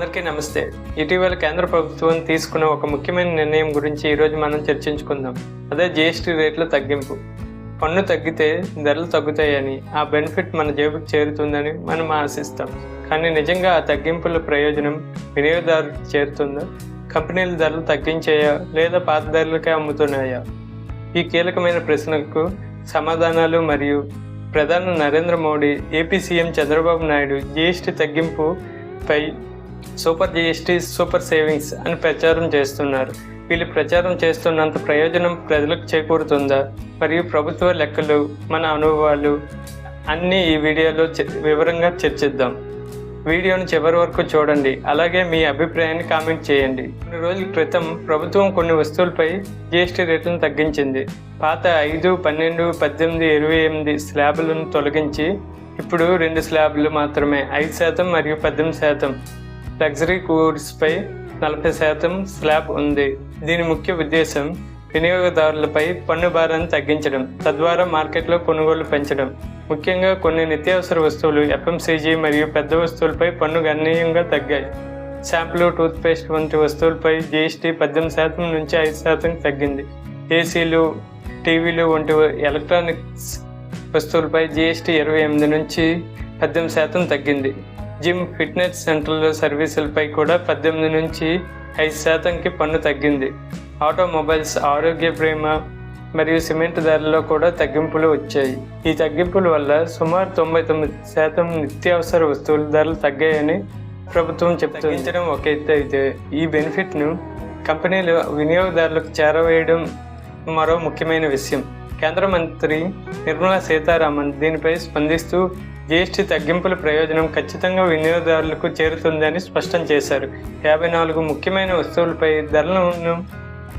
అందరికీ నమస్తే. ఇటీవల కేంద్ర ప్రభుత్వం తీసుకున్న ఒక ముఖ్యమైన నిర్ణయం గురించి ఈరోజు మనం చర్చించుకుందాం. అదే జిఎస్టీ రేట్ల తగ్గింపు. పన్ను తగ్గితే ధరలు తగ్గుతాయని ఆ బెనిఫిట్ మన జేబుకు చేరుతుందని మనం ఆశిస్తాం. కానీ నిజంగా ఆ తగ్గింపుల ప్రయోజనం వినియోగదారులకు చేరుతుందా? కంపెనీలు ధరలు తగ్గించాయా? లేదా పాత ధరలకే అమ్ముతున్నాయా? ఈ కీలకమైన ప్రశ్నకు సమాధానాలు మరియు ప్రధాని Narendra Modi AP CM Chandrababu Naidu GST తగ్గింపుపై super GST super savings అని ప్రచారం చేస్తున్నారు. వీళ్ళు ప్రచారం చేస్తున్నంత ప్రయోజనం ప్రజలకు చేకూరుతుందా? మరియు ప్రభుత్వ లెక్కలు మన అనుభవాలు అన్నీ ఈ వీడియోలో వివరంగా చర్చిద్దాం. వీడియోను చివరి వరకు చూడండి. అలాగే మీ అభిప్రాయాన్ని కామెంట్ చేయండి. కొన్ని రోజుల క్రితం ప్రభుత్వం కొన్ని వస్తువులపై జీఎస్టీ రేట్లను తగ్గించింది. పాత ఐదు పన్నెండు పద్దెనిమిది ఇరవై ఎనిమిది స్లాబులను తొలగించి ఇప్పుడు రెండు స్లాబులు మాత్రమే ఐదు శాతం మరియు పద్దెనిమిది శాతం. లగ్జరీ గూడ్స్పై నలభై శాతం స్లాబ్ ఉంది. దీని ముఖ్య ఉద్దేశం వినియోగదారులపై పన్ను భారాన్ని తగ్గించడం తద్వారా మార్కెట్లో కొనుగోలు పెంచడం. ముఖ్యంగా కొన్ని నిత్యావసర వస్తువులు ఎఫ్ఎంసీజీ మరియు పెద్ద వస్తువులపై పన్ను గణనీయంగా తగ్గాయి. షాంపులు టూత్పేస్ట్ వంటి వస్తువులపై జీఎస్టీ పద్దెనిమిది శాతం నుంచి ఐదు శాతం తగ్గింది. ఏసీలు టీవీలు వంటి ఎలక్ట్రానిక్స్ వస్తువులపై జీఎస్టీ ఇరవై ఎనిమిది నుంచి పద్దెనిమిది శాతం తగ్గింది. జిమ్ ఫిట్నెస్ సెంటర్ల సర్వీసులపై కూడా పద్దెనిమిది నుంచి ఐదు శాతంకి పన్ను తగ్గింది. ఆటోమొబైల్స్ ఆరోగ్య బీమా మరియు సిమెంట్ ధరల్లో కూడా తగ్గింపులు వచ్చాయి. ఈ తగ్గింపుల వల్ల సుమారు తొంభై తొమ్మిది శాతం నిత్యావసర వస్తువుల ధరలు తగ్గాయని ప్రభుత్వం చెప్తుంది ఒక ఎత్తు అయితే ఈ బెనిఫిట్ను కంపెనీలు వినియోగదారులకు చేరవేయడం మరో ముఖ్యమైన విషయం. కేంద్ర మంత్రి నిర్మలా సీతారామన్ దీనిపై స్పందిస్తూ జీఎస్టీ తగ్గింపుల ప్రయోజనం ఖచ్చితంగా వినియోగదారులకు చేరుతుందని స్పష్టం చేశారు. యాభై నాలుగు ముఖ్యమైన వస్తువులపై ధరలను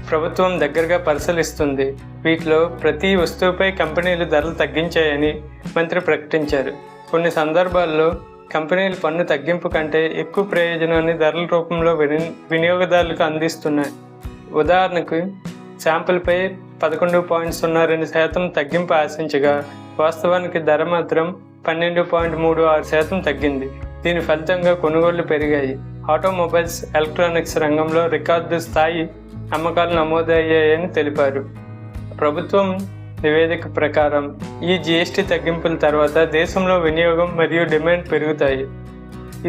ప్రభుత్వం దగ్గరగా పరిశీలిస్తుంది. వీటిలో ప్రతి వస్తువుపై కంపెనీలు ధరలు తగ్గించాయని మంత్రి ప్రకటించారు. కొన్ని సందర్భాల్లో కంపెనీలు పన్ను తగ్గింపు కంటే ఎక్కువ ప్రయోజనాన్ని ధరల రూపంలో విని- వినియోగదారులకు అందిస్తున్నాయి. ఉదాహరణకు శాంపుల్పై పదకొండు పాయింట్ సున్నా రెండు శాతం తగ్గింపు ఆశించగా వాస్తవానికి ధర మాత్రం పన్నెండు పాయింట్ మూడు ఆరు శాతం తగ్గింది. దీని ఫలితంగా కొనుగోళ్ళు పెరిగాయి. ఆటోమొబైల్స్ ఎలక్ట్రానిక్స్ రంగంలో రికార్డు స్థాయి అమ్మకాలు నమోదయ్యాయని తెలిపారు. ప్రభుత్వం నివేదిక ప్రకారం ఈ జీఎస్టీ తగ్గింపుల తర్వాత దేశంలో వినియోగం మరియు డిమాండ్ పెరుగుతాయి.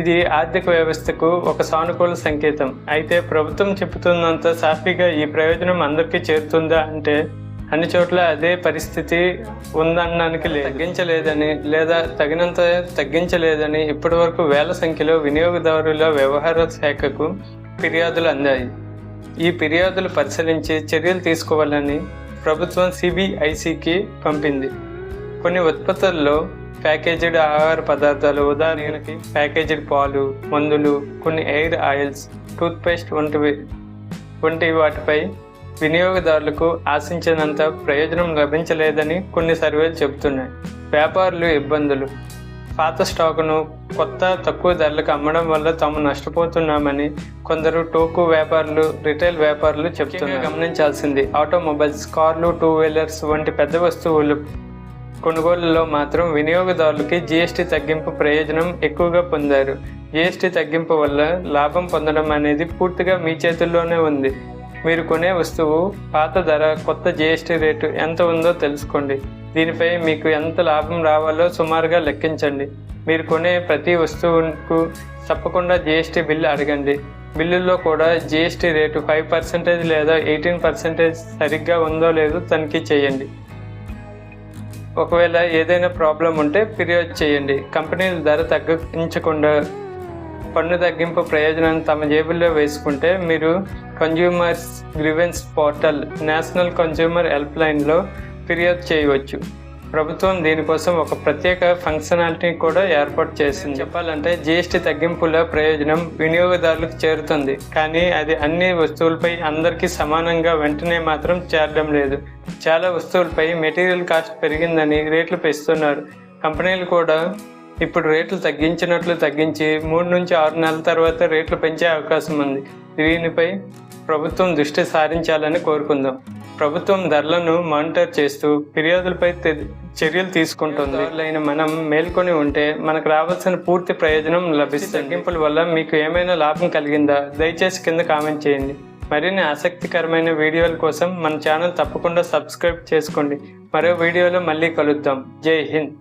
ఇది ఆర్థిక వ్యవస్థకు ఒక సానుకూల సంకేతం. అయితే ప్రభుత్వం చెబుతున్నంత సాఫీగా ఈ ప్రయోజనం అందరికీ చేరుతుందా అంటే అన్ని చోట్ల అదే పరిస్థితి ఉందనడానికి తగ్గించలేదని లేదా తగినంత తగ్గించలేదని ఇప్పటివరకు వేల సంఖ్యలో వినియోగదారుల వ్యవహార శాఖకు ఫిర్యాదులు అందాయి. ఈ ఫిర్యాదులు పరిశీలించి చర్యలు తీసుకోవాలని ప్రభుత్వం సిబిఐసికి పంపింది. కొన్ని ఉత్పత్తుల్లో ప్యాకేజ్డ్ ఆహార పదార్థాలు ఉదాహరణకి ప్యాకేజ్డ్ పాలు మందులు కొన్ని ఎయిర్ ఆయిల్స్ టూత్పేస్ట్ వంటివి వంటి వాటిపై వినియోగదారులకు ఆశించినంత ప్రయోజనం లభించలేదని కొన్ని సర్వేలు చెబుతున్నాయి. వ్యాపారులు ఇబ్బందులు. పాత స్టాకును కొత్త తక్కువ ధరలకు అమ్మడం వల్ల తాము నష్టపోతున్నామని కొందరు టోకు వ్యాపారులు రిటైల్ వ్యాపారులు చెప్తున్నారు గమనించాల్సింది ఆటోమొబైల్స్ కార్లు టూ వీలర్స్ వంటి పెద్ద వస్తువులు కొనుగోలులో మాత్రం వినియోగదారులకి జీఎస్టీ తగ్గింపు ప్రయోజనం ఎక్కువగా పొందారు. జీఎస్టీ తగ్గింపు వల్ల లాభం పొందడం అనేది పూర్తిగా మీ చేతుల్లోనే ఉంది. మీరు కొనే వస్తువు పాత ధర కొత్త జీఎస్టీ రేటు ఎంత ఉందో తెలుసుకోండి. దీనిపై మీకు ఎంత లాభం రావాలో సుమారుగా లెక్కించండి. మీరు కొనే ప్రతి వస్తువుకు తప్పకుండా జీఎస్టీ బిల్లు అడగండి. బిల్లుల్లో కూడా జీఎస్టీ రేటు ఫైవ్ పర్సెంటేజ్ లేదా ఎయిటీన్ పర్సెంటేజ్ సరిగ్గా ఉందో లేదో తనిఖీ చేయండి. ఒకవేళ ఏదైనా ప్రాబ్లం ఉంటే ఫిర్యాదు చేయండి. కంపెనీలు ధర తగ్గించకుండా పన్ను తగ్గింపు ప్రయోజనాన్ని తమ జేబుల్లో వేసుకుంటే మీరు consumers grievance portal national consumer help లైన్లో ఫిర్యాదు చేయవచ్చు. ప్రభుత్వం దీనికోసం ఒక ప్రత్యేక ఫంక్షనాలిటీ కూడా ఏర్పాటు చేసింది. చెప్పాలంటే జీఎస్టీ తగ్గింపుల ప్రయోజనం వినియోగదారులకు చేరుతుంది. కానీ అది అన్ని వస్తువులపై అందరికీ సమానంగా వెంటనే మాత్రం చేరడం లేదు. చాలా వస్తువులపై మెటీరియల్ కాస్ట్ పెరిగిందని రేట్లు పెంచుతున్నారు. కంపెనీలు కూడా ఇప్పుడు రేట్లు తగ్గించినట్లు తగ్గించి మూడు నుంచి ఆరు నెలల తర్వాత రేట్లు పెంచే అవకాశం ఉంది. దీనిపై ప్రభుత్వం దృష్టి సారించాలని కోరుకుందాం. ప్రభుత్వం ధరలను మానిటర్ చేస్తూ ఫిర్యాదులపై చర్యలు తీసుకుంటుంది. అయిన మనం మేల్కొని ఉంటే మనకు రావాల్సిన పూర్తి ప్రయోజనం లభిస్తుంది. తగ్గింపుల వల్ల మీకు ఏమైనా లాభం కలిగిందా? దయచేసి కింద కామెంట్ చేయండి. మరిన్ని ఆసక్తికరమైన వీడియోల కోసం మన ఛానల్ తప్పకుండా సబ్స్క్రైబ్ చేసుకోండి. మరో వీడియోలో మళ్ళీ కలుద్దాం. జై హింద్.